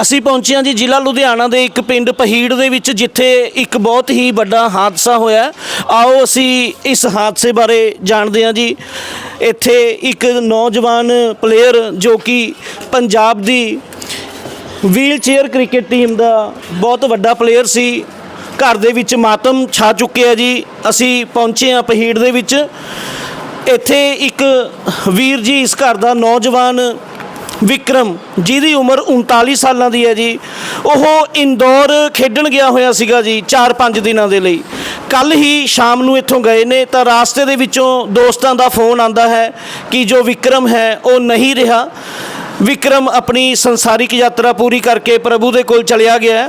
ਅਸੀਂ ਪਹੁੰਚੇ ਹਾਂ ਜੀ ਜ਼ਿਲ੍ਹਾ ਲੁਧਿਆਣਾ ਦੇ ਇੱਕ ਪਿੰਡ ਪਹੀੜ ਦੇ ਵਿੱਚ, ਜਿੱਥੇ ਇੱਕ ਬਹੁਤ ਹੀ ਵੱਡਾ ਹਾਦਸਾ ਹੋਇਆ ਆਓ ਅਸੀਂ ਇਸ ਹਾਦਸੇ ਬਾਰੇ ਜਾਣਦੇ ਹਾਂ ਜੀ। ਇੱਥੇ ਇੱਕ ਨੌਜਵਾਨ ਪਲੇਅਰ ਜੋ ਕਿ ਪੰਜਾਬ ਦੀ ਵੀਲ ਚੇਅਰ ਕ੍ਰਿਕਟ ਟੀਮ ਦਾ ਬਹੁਤ ਵੱਡਾ ਪਲੇਅਰ ਸੀ, ਘਰ ਦੇ ਵਿੱਚ ਮਾਤਮ ਛਾ ਚੁੱਕਿਆ ਜੀ। ਅਸੀਂ ਪਹੁੰਚੇ ਹਾਂ ਪਹੀੜ ਦੇ ਵਿੱਚ। ਇੱਥੇ ਇੱਕ ਵੀਰ ਜੀ, ਇਸ ਘਰ ਦਾ ਨੌਜਵਾਨ ਵਿਕਰਮ, ਜਿਹਦੀ ਉਮਰ 39 ਸਾਲਾਂ ਦੀ ਹੈ ਜੀ, ਉਹ ਇੰਦੌਰ ਖੇਡਣ ਗਿਆ ਹੋਇਆ ਸੀਗਾ ਜੀ 4-5 ਦਿਨਾਂ ਦੇ ਲਈ। ਕੱਲ ਹੀ ਸ਼ਾਮ ਨੂੰ ਇੱਥੋਂ ਗਏ ਨੇ, ਤਾਂ ਰਾਸਤੇ ਦੇ ਵਿੱਚੋਂ ਦੋਸਤਾਂ ਦਾ ਫੋਨ ਆਂਦਾ ਹੈ ਕਿ ਜੋ ਵਿਕਰਮ ਹੈ, ਉਹ ਨਹੀਂ ਰਿਹਾ। ਵਿਕਰਮ ਆਪਣੀ ਸੰਸਾਰਿਕ ਯਾਤਰਾ ਪੂਰੀ ਕਰਕੇ ਪ੍ਰਭੂ ਦੇ ਕੋਲ ਚਲਿਆ ਗਿਆ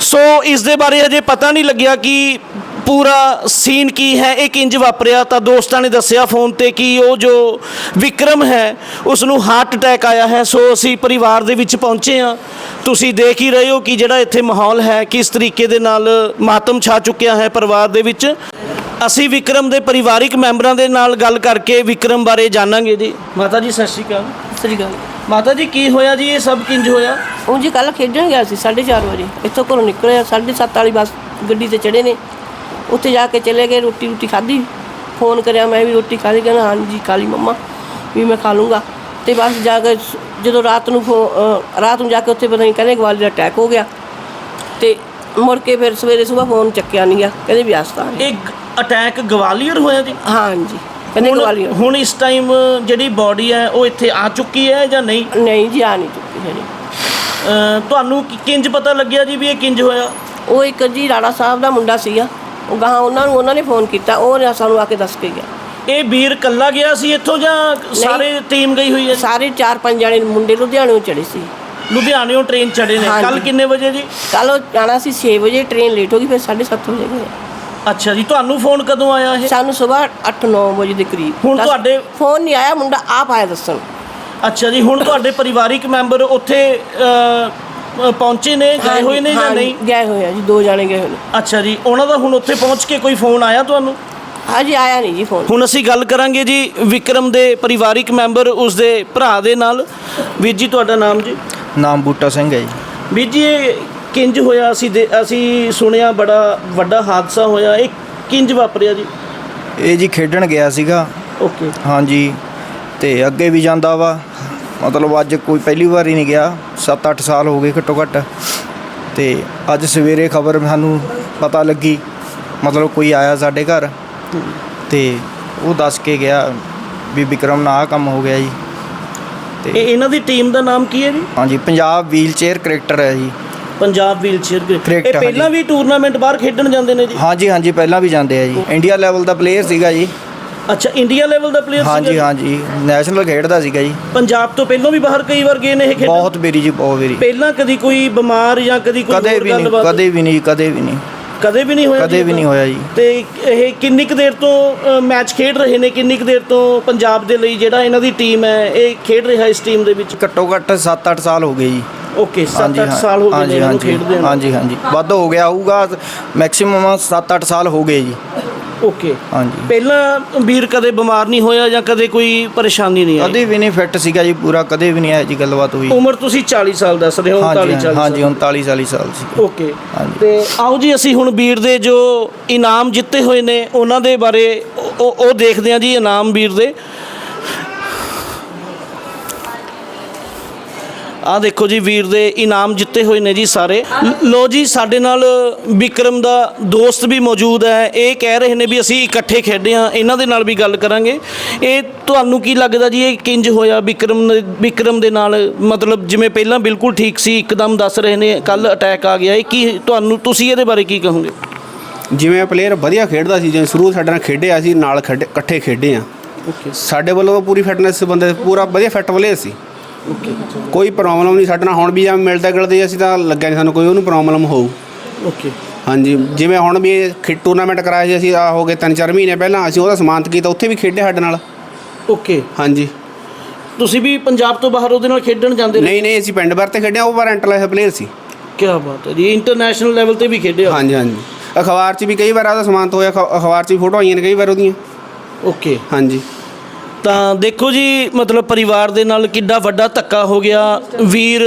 ਸੋ ਇਸ ਦੇ ਬਾਰੇ ਅਜੇ ਪਤਾ ਨਹੀਂ ਲੱਗਿਆ ਕਿ ਪੂਰਾ ਸੀਨ ਕੀ ਹੈ? ਇਹ ਕਿੰਜ ਵਾਪਰਿਆ? ਤਾਂ ਦੋਸਤਾਂ ਨੇ ਦੱਸਿਆ ਫੋਨ ਤੇ ਕਿ ਉਹ ਜੋ ਵਿਕਰਮ ਹੈ ਉਸ ਨੂੰ ਹਾਰਟ ਅਟੈਕ ਆਇਆ ਹੈ। ਸੋ ਅਸੀਂ ਪਰਿਵਾਰ ਦੇ ਵਿੱਚ ਪਹੁੰਚੇ ਹਾਂ। ਤੁਸੀਂ ਦੇਖ ਹੀ ਰਹੇ ਹੋ ਕਿ ਜਿਹੜਾ ਇੱਥੇ ਮਾਹੌਲ ਹੈ ਕਿਸ ਤਰੀਕੇ ਦੇ ਨਾਲ ਮਾਤਮ ਛਾ ਚੁੱਕਿਆ ਹੈ ਪਰਿਵਾਰ ਦੇ ਵਿੱਚ। ਅਸੀਂ ਵਿਕਰਮ ਦੇ ਪਰਿਵਾਰਿਕ ਮੈਂਬਰਾਂ ਦੇ ਨਾਲ ਗੱਲ ਕਰਕੇ ਵਿਕਰਮ ਬਾਰੇ ਜਾਣਾਂਗੇ ਜੀ। ਮਾਤਾ ਜੀ ਸਤਿ ਸ਼੍ਰੀ ਅਕਾਲ। ਸ੍ਰੀ ਗੱਲ ਮਾਤਾ ਜੀ ਕੀ ਹੋਇਆ ਜੀ? ਇਹ ਸਭ ਕਿੰਜ ਹੋਇਆ? ਉਹ ਜੀ ਕੱਲ ਖੇਡਣ ਗਿਆ ਸੀ 4:30 ਵਜੇ। ਇੱਥੋਂ ਘਰੋਂ ਨਿਕਲਿਆ 7:30 ਵਾਲੀ ਬੱਸ ਗੱਡੀ ਤੇ ਚੜੇ ਨੇ। ਉੱਥੇ ਜਾ ਕੇ ਚਲੇ ਗਏ ਰੋਟੀ ਰੋਟੀ ਖਾਧੀ। ਫੋਨ ਕਰਿਆ ਮੈਂ ਵੀ ਰੋਟੀ ਖਾ ਲਈ ਕਹਿੰਦਾ ਹਾਂਜੀ ਖਾ ਲਈ ਮੰਮਾ ਵੀ ਮੈਂ ਖਾ ਲੂੰਗਾ। ਤੇ ਬਸ ਜਾ ਕੇ ਜਦੋਂ ਰਾਤ ਨੂੰ ਰਾਤ ਨੂੰ ਜਾ ਕੇ ਉੱਥੇ ਪਤਾ ਨਹੀਂ ਕਹਿੰਦੇ ਗਵਾਲੀ ਦਾ ਅਟੈਕ ਹੋ ਗਿਆ। ਤੇ ਮੁੜ ਕੇ ਫਿਰ ਸਵੇਰੇ ਸਵੇਰ ਫੋਨ ਚੱਕਿਆ ਨਹੀਂ ਗਿਆ ਕਹਿੰਦੇ ਵੀ ਹਸਪਤਾਲ ਇਹ ਅਟੈਕ ਗਵਾਲੀਅਰ ਹੋਇਆ ਜੀ? ਹਾਂਜੀ ਕਹਿੰਦੇ ਹੁਣ- ਗਵਾਲੀ ਹੁਣ ਇਸ ਟਾਈਮ ਜਿਹੜੀ ਬਾਡੀ ਹੈ ਉਹ ਇੱਥੇ ਆ ਚੁੱਕੀ ਹੈ ਜਾਂ ਨਹੀਂ? ਨਹੀਂ ਜੀ ਆ ਨਹੀਂ ਚੁੱਕੀ ਹਜੇ। ਅਹ ਤੁਹਾਨੂੰ ਕਿੰਜ ਪਤਾ ਲੱਗਿਆ ਜੀ ਵੀ ਇਹ ਕਿੰਜ ਹੋਇਆ? ਉਹ ਇੱਕ ਜੀ ਰਾਣਾ ਸਾਹਿਬ ਦਾ ਮੁੰਡਾ ਸੀਗਾ। ਉਹ ਗਾਹਾਂ ਉਹਨਾਂ ਨੂੰ ਉਹਨਾਂ ਨੇ ਫੋਨ ਕੀਤਾ ਉਹ ਸਾਨੂੰ ਆ ਕੇ ਦੱਸ ਕੇ ਗਿਆ। ਇਹ ਵੀਰ ਕੱਲਾ ਗਿਆ ਸੀ ਇੱਥੋਂ ਜਾਂ ਸਾਰੇ ਟੀਮ ਗਈ ਹੋਈ ਹੈ ਸਾਰੇ ਚਾਰ ਪੰਜ ਜਣੇ ਮੁੰਡੇ ਲੁਧਿਆਣੇੋਂ ਚੜੇ ਸੀ। ਲੁਧਿਆਣਿਓਂ ਟ੍ਰੇਨ ਚੜੇ ਨੇ। ਕੱਲ ਕਿੰਨੇ ਵਜੇ ਜੀ? ਕੱਲ ਉਹ ਜਾਣਾ ਸੀ 6 ਵਜੇ ਟ੍ਰੇਨ ਲੇਟ ਹੋ ਗਈ ਫਿਰ 7:30 ਵਜੇ ਗਏ। ਅੱਛਾ ਜੀ ਤੁਹਾਨੂੰ ਫੋਨ ਕਦੋਂ ਆਇਆ ਇਹ? ਸਾਨੂੰ ਸਵੇਰ 8-9 ਵਜੇ ਦੇ ਕਰੀਬ। ਹੁਣ ਤੁਹਾਡੇ- ਫੋਨ ਨਹੀਂ ਆਇਆ ਮੁੰਡਾ ਆਪ ਆਇਆ ਦੱਸਣ। ਅੱਛਾ ਜੀ ਹੁਣ ਤੁਹਾਡੇ ਪਰਿਵਾਰਿਕ ਮੈਂਬਰ ਉੱਥੇ ਪਹੁੰਚੇ ਨੇ ਗਏ ਹੋਏ ਨੇ ਜਾਂ ਹਾਂਜੀ, ਨਹੀਂ? ਗਏ ਹੋਏ ਆ ਜੀ ਦੋ ਜਾਣੇ ਗਏ ਹੋਏ ਨੇ। ਅੱਛਾ ਜੀ ਉਹਨਾਂ ਦਾ ਹੁਣ ਉੱਥੇ ਪਹੁੰਚ ਕੇ ਕੋਈ ਫੋਨ ਆਇਆ ਤੁਹਾਨੂੰ? ਹਾਂਜੀ ਆਇਆ ਨਹੀਂ ਜੀ ਫੋਨ। ਹੁਣ ਅਸੀਂ ਗੱਲ ਕਰਾਂਗੇ ਜੀ ਵਿਕਰਮ ਦੇ ਪਰਿਵਾਰਿਕ ਮੈਂਬਰ ਉਸ ਦੇ ਭਰਾ ਦੇ ਨਾਲ। ਵੀਰ ਜੀ ਤੁਹਾਡਾ ਨਾਮ ਜੀ? ਨਾਮ ਬੂਟਾ ਸਿੰਘ ਹੈ ਜੀ। ਵੀਰ ਜੀ ਇਹ ਕਿੰਜ ਹੋਇਆ? ਅਸੀਂ ਦੇ- ਅਸੀਂ ਸੁਣਿਆ ਬੜਾ ਵੱਡਾ ਹਾਦਸਾ ਹੋਇਆ। ਇਹ ਕਿੰਜ ਵਾਪਰਿਆ ਜੀ? ਇਹ ਜੀ ਖੇਡਣ ਗਿਆ ਸੀਗਾ। ਓਕੇ। ਹਾਂਜੀ ਤੇ ਅੱਗੇ ਵੀ ਜਾਂਦਾ ਵਾ। ਮਤਲਬ ਅੱਜ ਕੋਈ ਪਹਿਲੀ ਵਾਰ ਹੀ ਨਹੀਂ ਗਿਆ। 7-8 ਸਾਲ ਹੋ ਗਏ ਘੱਟੋ ਘੱਟ। ਤੇ ਅੱਜ ਸਵੇਰੇ ਖਬਰ ਸਾਨੂੰ ਪਤਾ ਲੱਗੀ। ਮਤਲਬ ਕੋਈ ਆਇਆ ਸਾਡੇ ਘਰ। ਤੇ ਉਹ ਦੱਸ ਕੇ ਗਿਆ ਵੀ ਵਿਕਰਮ ਨਾਲ ਆਹ ਕੰਮ ਹੋ ਗਿਆ ਜੀ। ਇਹ ਇਹਨਾਂ ਦੀ ਟੀਮ ਦਾ ਨਾਮ ਕੀ ਹੈ ਜੀ? ਹਾਂਜੀ ਪੰਜਾਬ ਵੀਲ ਚੇਅਰ ਕ੍ਰਿਕਟਰ ਹੈ ਜੀ। ਪੰਜਾਬ ਵੀਲਚੇਅਰ ਇਹ Cricket, ਪਹਿਲਾਂ। ਵੀ ਟੂਰਨਾਮੈਂਟ ਬਾਹਰ ਖੇਡਣ ਜਾਂਦੇ ਨੇ ਜੀ? ਹਾਂਜੀ ਹਾਂਜੀ ਪਹਿਲਾਂ ਵੀ ਜਾਂਦੇ ਆ ਜੀ। ਇੰਡੀਆ ਲੈਵਲ ਦਾ ਪਲੇਅਰ ਸੀਗਾ ਜੀ। ਅੱਛਾ ਇੰਡੀਆ ਲੈਵਲ ਦਾ ਪਲੇਅਰ ਹਾਂਜੀ ਹਾਂਜੀ। ਨੈਸ਼ਨਲ ਖੇਡਦਾ ਸੀਗਾ ਜੀ। ਪੰਜਾਬ ਤੋਂ ਪਹਿਲਾਂ ਵੀ ਬਾਹਰ ਕਈ ਵਾਰ ਗਏ ਨੇ ਇਹ ਖੇਡਣ? ਬਹੁਤ ਬੇਰੀ ਜੀ ਬਹੁਤ ਬੇਰੀ ਪਹਿਲਾਂ ਕਦੀ ਕੋਈ ਬਿਮਾਰ ਜਾਂ ਕਦੀ ਕੋਈ ਕਦੇ ਵੀ ਨਹੀਂ? ਕਦੇ ਵੀ ਨਹੀਂ ਕਦੇ ਵੀ ਨਹੀਂ। ਕਦੇ ਵੀ ਨਹੀਂ ਹੋਇਆ ਕਦੇ ਵੀ ਨਹੀਂ? ਹੋਇਆ ਜੀ। ਤੇ ਇਹ ਕਿੰਨੀ ਕੁ ਦੇਰ ਤੋਂ ਮੈਚ ਖੇਡ ਰਹੇ ਨੇ? ਕਿੰਨੀ ਕੁ ਦੇਰ ਤੋਂ ਪੰਜਾਬ ਦੇ ਲਈ ਜਿਹੜਾ ਇਹਨਾਂ ਦੀ ਟੀਮ ਹੈ ਇਹ ਖੇਡ ਰਿਹਾ ਇਸ ਟੀਮ ਦੇ ਵਿੱਚ? ਘੱਟੋ ਘੱਟ 7-8 ਸਾਲ ਹੋ ਗਏ ਜੀ। ਓਕੇ 7-8 ਹਾਂ। ਸਾਲ ਹੋ ਗਏ ਨੇ ਇਹਨੂੰ ਖੇਡਦੇ ਨੂੰ ਹਾਂਜੀ ਹਾਂਜੀ। ਵੱਧ ਹੋ ਗਿਆ ਹੋਊਗਾ ਮੈਕਸਿਮਮ 7-8 ਸਾਲ ਹੋ ਗਏ ਜੀ। ਓਕੇ ਹਾਂਜੀ। ਪਹਿਲਾਂ ਵੀਰ ਕਦੇ ਬਿਮਾਰ ਨਹੀਂ ਹੋਇਆ ਜਾਂ ਕਦੇ ਕੋਈ ਪਰੇਸ਼ਾਨੀ ਨਹੀਂ ਆਈ? ਕਦੇ ਵੀ ਨਹੀਂ ਫਿੱਟ ਸੀਗਾ ਜੀ ਪੂਰਾ ਕਦੇ ਵੀ ਨਹੀਂ ਆਇਆ ਜੀ ਗੱਲਬਾਤ ਹੋਈ। ਉਮਰ ਤੁਸੀਂ 40 ਸਾਲ ਦੱਸ ਰਹੇ ਹੋ 39 ਹਾਂਜੀ 40 ਹਾਂਜੀ 39 40 ਸਾਲ ਸੀ। ਓਕੇ। ਤੇ ਆਓ ਜੀ ਅਸੀਂ ਹੁਣ ਵੀਰ ਦੇ ਜੋ ਇਨਾਮ ਜਿੱਤੇ ਹੋਏ ਨੇ ਉਹਨਾਂ ਦੇ ਬਾਰੇ ਉਹ ਉਹ ਦੇਖਦੇ ਹਾਂ ਜੀ ਇਨਾਮ ਵੀਰ ਦੇ। ਆ ਦੇਖੋ ਜੀ ਵੀਰ ਦੇ ਇਨਾਮ ਜਿੱਤੇ ਹੋਏ ਨੇ ਜੀ ਸਾਰੇ। ਲ- ਜੀ ਸਾਡੇ ਨਾਲ ਵਿਕਰਮ ਦਾ ਦੋਸਤ ਵੀ ਮੌਜੂਦ ਹੈ। ਇਹ ਕਹਿ ਰਹੇ ਨੇ ਵੀ ਅਸੀਂ ਇਕੱਠੇ ਖੇਡੇ ਹਾਂ। ਇਹਨਾਂ ਦੇ ਨਾਲ ਵੀ ਗੱਲ ਕਰਾਂਗੇ। ਇਹ ਤੁਹਾਨੂੰ ਕੀ ਲੱਗਦਾ ਜੀ ਇਹ ਕਿੰਜ ਹੋਇਆ ਵਿਕਰਮ ਨੇ- ਵਿਕਰਮ ਦੇ ਨਾਲ? ਮਤਲਬ ਜਿਵੇਂ ਪਹਿਲਾਂ ਬਿਲਕੁਲ ਠੀਕ ਸੀ ਇੱਕਦਮ ਦੱਸ ਰਹੇ ਨੇ ਕੱਲ ਅਟੈਕ ਆ ਗਿਆ। ਇਹ ਕੀ ਤੁਹਾਨੂੰ ਤੁਸੀਂ ਇਹਦੇ ਬਾਰੇ ਕੀ ਕਹੋਗੇ? ਜਿਵੇਂ ਪਲੇਅਰ ਵਧੀਆ ਖੇਡਦਾ ਸੀ ਜਿਵੇਂ ਸ਼ੁਰੂ ਸਾਡੇ ਨਾਲ ਖੇਡੇ ਅਸੀਂ ਨਾਲ ਖੇਡੇ ਇਕੱਠੇ ਖੇਡੇ ਆ। ਓਕੇ ਸਾਡੇ ਵੱਲੋਂ ਪੂਰੀ ਫਿਟਨੈਸ ਬੰਦੇ ਪੂਰਾ ਵਧੀਆ ਫਿੱਟ ਪਲੇਅਰ ਸੀ। ਕੋਈ ਪ੍ਰੋਬਲਮ ਨਹੀਂ ਸਾਡੇ ਨਾਲ ਹੁਣ ਵੀ ਜਾਂ ਮਿਲਦਾ ਗਿਲਦੇ ਅਸੀਂ ਤਾਂ ਲੱਗਿਆ ਨਹੀਂ ਸਾਨੂੰ ਕੋਈ ਉਹਨੂੰ ਪ੍ਰੋਬਲਮ ਹੋਊ। ਓਕੇ। ਹਾਂਜੀ ਜਿਵੇਂ ਹੁਣ ਵੀ ਇਹ ਟੂਰਨਾਮੈਂਟ ਕਰਾਇਆ ਸੀ ਅਸੀਂ ਆ ਹੋ ਗਏ ਤਿੰਨ ਚਾਰ ਮਹੀਨੇ ਪਹਿਲਾਂ ਅਸੀਂ ਉਹਦਾ ਸਮਾਨਤ ਕੀਤਾ ਉੱਥੇ ਵੀ ਖੇਡੇ ਸਾਡੇ ਨਾਲ। ਓਕੇ। ਹਾਂਜੀ। ਤੁਸੀਂ ਵੀ ਪੰਜਾਬ ਤੋਂ ਬਾਹਰ ਉਹਦੇ ਨਾਲ ਖੇਡਣ ਜਾਂਦੇ ਰਹੇ? ਨਹੀਂ ਨਹੀਂ ਅਸੀਂ ਪਿੰਡ ਭਰ ਤੇ ਖੇਡਿਆ ਉਹ ਵਾਰ ਇੰਟਰਨੈਸ਼ਨਲ ਪਲੇਅਰ ਸੀ। ਕੀ ਬਾਤ ਹੈ ਜੀ ਇੰਟਰਨੈਸ਼ਨਲ ਲੈਵਲ ਤੇ ਵੀ ਖੇਡੇ ਹੋ ਹਾਂਜੀ ਹਾਂਜੀ। ਅਖਬਾਰ 'ਚ ਵੀ ਕਈ ਵਾਰ ਉਹਦਾ ਸਮਾਨਤ ਹੋਇਆ ਅਖ- ਅਖਬਾਰ 'ਚ ਵੀ ਫੋਟੋ ਆਈਆਂ ਨੇ ਕਈ ਵਾਰ ਉਹਦੀਆਂ। ਓਕੇ। ਹਾਂਜੀ। ਤਾਂ ਦੇਖੋ ਜੀ, ਮਤਲਬ ਪਰਿਵਾਰ ਦੇ ਨਾਲ ਕਿੱਡਾ ਵੱਡਾ ਧੱਕਾ ਹੋ ਗਿਆ। ਵੀਰ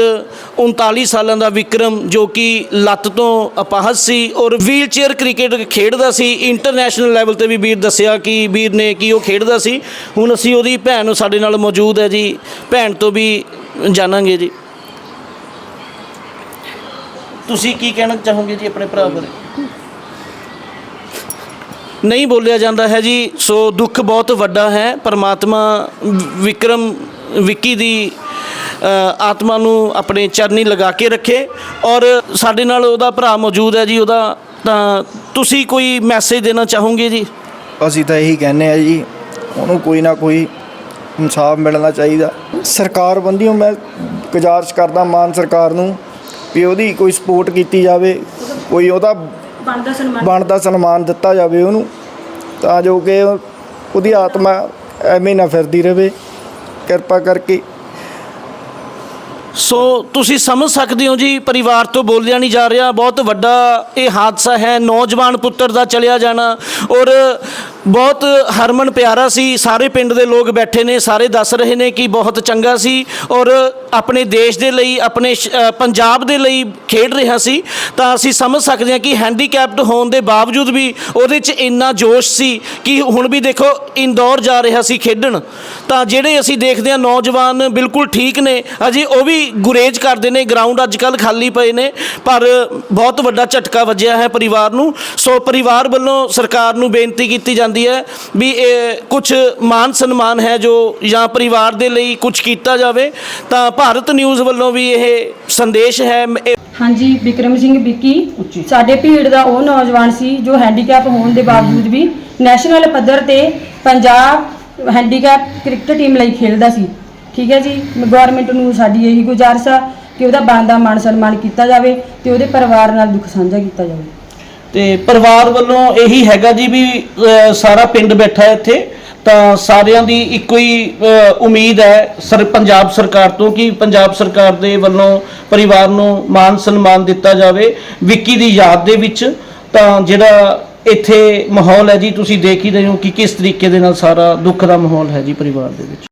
39 ਸਾਲਾਂ ਦਾ ਵਿਕਰਮ, ਜੋ ਕਿ ਲੱਤ ਤੋਂ ਅਪਾਹਜ ਸੀ ਔਰ ਵੀਲਚੇਅਰ ਕ੍ਰਿਕਟ ਖੇਡਦਾ ਸੀ। ਇੰਟਰਨੈਸ਼ਨਲ ਲੈਵਲ ਤੇ ਵੀ ਵੀਰ ਦੱਸਿਆ ਕਿ ਵੀਰ ਨੇ ਕਿ ਉਹ ਖੇਡਦਾ ਸੀ। ਹੁਣ ਅਸੀਂ ਉਹਦੀ ਭੈਣ ਸਾਡੇ ਨਾਲ ਮੌਜੂਦ ਹੈ ਜੀ। ਭੈਣ ਤੋਂ ਵੀ ਜਾਣਾਂਗੇ ਜੀ। ਤੁਸੀਂ ਕੀ ਕਹਿਣਾ ਚਾਹੋਗੇ ਜੀ ਆਪਣੇ ਭਰਾ ਬਾਰੇ? ਨਹੀਂ ਬੋਲਿਆ ਜਾਂਦਾ ਹੈ ਜੀ, ਸੋ ਦੁੱਖ ਬਹੁਤ ਵੱਡਾ ਹੈ। ਪਰਮਾਤਮਾ ਵਿਕਰਮ, ਵਿੱਕੀ ਦੀ ਆਤਮਾ ਨੂੰ ਆਪਣੇ ਚਰਨੀ ਲਗਾ ਕੇ ਰੱਖੇ ਔਰ ਸਾਡੇ ਨਾਲ ਉਹਦਾ ਭਰਾ ਮੌਜੂਦ ਹੈ ਜੀ, ਉਹਦਾ ਤਾਂ ਤੁਸੀਂ ਕੋਈ ਮੈਸੇਜ ਦੇਣਾ ਚਾਹੋਗੇ ਜੀ? ਅਸੀਂ ਤਾਂ ਇਹੀ ਕਹਿੰਦੇ ਆ ਜੀ, ਉਹਨੂੰ ਕੋਈ ਨਾ ਕੋਈ ਇਨਸਾਫ ਮਿਲਣਾ ਚਾਹੀਦਾ। ਸਰਕਾਰ ਬੰਦੀਓ ਮੈਂ ਗੁਜ਼ਾਰਿਸ਼ ਕਰਦਾ ਮਾਨ ਸਰਕਾਰ ਨੂੰ ਵੀ ਉਹਦੀ ਕੋਈ ਸਪੋਰਟ ਕੀਤੀ ਜਾਵੇ, ਕੋਈ ਉਹਦਾ ਬਣਦਾ ਸਨਮਾਨ? ਬਣਦਾ ਸਨਮਾਨ ਦਿੱਤਾ ਜਾਵੇ ਉਹਨੂੰ ਤਾਂ ਜੋ ਕਿ ਉਹ- ਉਹਦੀ ਆਤਮਾ ਐਵੇਂ ਨਾ ਫਿਰਦੀ ਰਵੇ ਕਿਰਪਾ ਕਰਕੇ। ਸੋ ਤੁਸੀਂ ਸਮਝ ਸਕਦੇ ਹੋ ਜੀ ਪਰਿਵਾਰ ਤੋਂ ਬੋਲਿਆ ਨਹੀਂ ਜਾ ਰਿਹਾ ਬਹੁਤ ਵੱਡਾ ਇਹ ਹਾਦਸਾ ਹੈ ਨੌਜਵਾਨ ਪੁੱਤਰ ਦਾ ਚਲਿਆ ਜਾਣਾ ਔਰ ਬਹੁਤ ਹਰਮਨ ਪਿਆਰਾ ਸੀ, ਸਾਰੇ ਪਿੰਡ ਦੇ ਲੋਕ ਬੈਠੇ ਨੇ, ਸਾਰੇ ਦੱਸ ਰਹੇ ਨੇ ਕਿ ਬਹੁਤ ਚੰਗਾ ਸੀ ਔਰ ਆਪਣੇ ਦੇਸ਼ ਦੇ ਲਈ, ਆਪਣੇ ਸ਼- ਪੰਜਾਬ ਦੇ ਲਈ ਖੇਡ ਰਿਹਾ ਸੀ। ਤਾਂ ਅਸੀਂ ਸਮਝ ਸਕਦੇ ਹਾਂ ਕਿ ਹੈਂਡੀਕੈਪਡ ਹੋਣ ਦੇ ਬਾਵਜੂਦ ਵੀ ਉਹਦੇ 'ਚ ਇੰਨਾ ਜੋਸ਼ ਸੀ ਕਿ ਹੁਣ ਵੀ ਦੇਖੋ ਇੰਦੌਰ ਜਾ ਰਿਹਾ ਸੀ ਖੇਡਣ। ਤਾਂ ਜਿਹੜੇ ਅਸੀਂ ਦੇਖਦੇ ਹਾਂ ਨੌਜਵਾਨ ਬਿਲਕੁਲ ਠੀਕ ਨੇ, ਅਜੇ ਉਹ ਵੀ ਗੁਰੇਜ ਕਰਦੇ ਨੇ ਗਰਾਊਂਡ ਅੱਜ ਕੱਲ ਖਾਲੀ ਪਏ ਨੇ, ਪਰ ਬਹੁਤ ਵੱਡਾ ਝਟਕਾ ਵੱਜਿਆ ਹੈ ਪਰਿਵਾਰ ਨੂੰ। ਸੋ ਪਰਿਵਾਰ ਵੱਲੋਂ ਸਰਕਾਰ ਨੂੰ ਬੇਨਤੀ ਕੀਤੀ ਜਾਂਦੀ ਹੈ ਵੀ ਇਹ ਕੁਝ ਮਾਨ ਸਨਮਾਨ ਹੈ ਜੋ ਜਾਂ ਪਰਿਵਾਰ ਦੇ ਲਈ ਕੁਝ ਕੀਤਾ ਜਾਵੇ ਤਾਂ ਭਾਰਤ ਨਿਊਜ਼ ਵੱਲੋਂ ਵੀ ਇਹ ਸੰਦੇਸ਼ ਹੈ। ਹਾਂਜੀ ਵਿਕਰਮ ਸਿੰਘ ਵਿੱਕੀ ਸਾਡੇ ਭੀੜ ਦਾ ਉਹ ਨੌਜਵਾਨ ਸੀ ਜੋ ਹੈਂਡੀਕੈਪ ਹੋਣ ਦੇ ਬਾਵਜੂਦ ਵੀ ਨੈਸ਼ਨਲ ਪੱਧਰ ਤੇ ਪੰਜਾਬ ਹੈਂਡੀਕੈਪ ਕ੍ਰਿਕਟ ਟੀਮ ਲਈ ਖੇਡਦਾ ਸੀ। ਠੀਕ ਹੈ ਜੀ ਗਵਰਨਮੈਂਟ ਨੂੰ ਸਾਡੀ ਇਹੀ ਗੁਜ਼ਾਰਿਸ਼ ਆ ਕਿ ਉਹਦਾ ਬਣਦਾ ਮਾਣ ਸਨਮਾਨ ਕੀਤਾ ਜਾਵੇ ਤੇ ਉਹਦੇ ਪਰਿਵਾਰ ਨਾਲ ਦੁੱਖ ਸਾਂਝਾ ਕੀਤਾ ਜਾਵੇ। ਤੇ ਪਰਿਵਾਰ ਵੱਲੋਂ ਇਹੀ ਹੈਗਾ ਜੀ ਵੀ ਸਾਰਾ ਪਿੰਡ ਬੈਠਾ ਇੱਥੇ। ਤਾਂ ਸਾਰਿਆਂ ਦੀ ਇੱਕੋ ਹੀ ਉਮੀਦ ਹੈ ਸਰ, ਪੰਜਾਬ ਸਰਕਾਰ ਤੋਂ ਕਿ ਪੰਜਾਬ ਸਰਕਾਰ ਦੇ ਵੱਲੋਂ ਪਰਿਵਾਰ ਨੂੰ ਮਾਨ ਸਨਮਾਨ ਦਿੱਤਾ ਜਾਵੇ। ਵਿੱਕੀ ਦੀ ਯਾਦ ਦੇ ਵਿੱਚ ਤਾਂ ਜਿਹੜਾ ਇੱਥੇ ਮਾਹੌਲ ਹੈ ਜੀ, ਤੁਸੀਂ ਦੇਖ ਹੀ ਰਹੇ ਹੋ ਕਿ ਕਿਸ ਤਰੀਕੇ ਦੇ ਨਾਲ ਸਾਰਾ ਦੁੱਖ ਦਾ ਮਾਹੌਲ ਹੈ ਜੀ ਪਰਿਵਾਰ ਦੇ ਵਿੱਚ।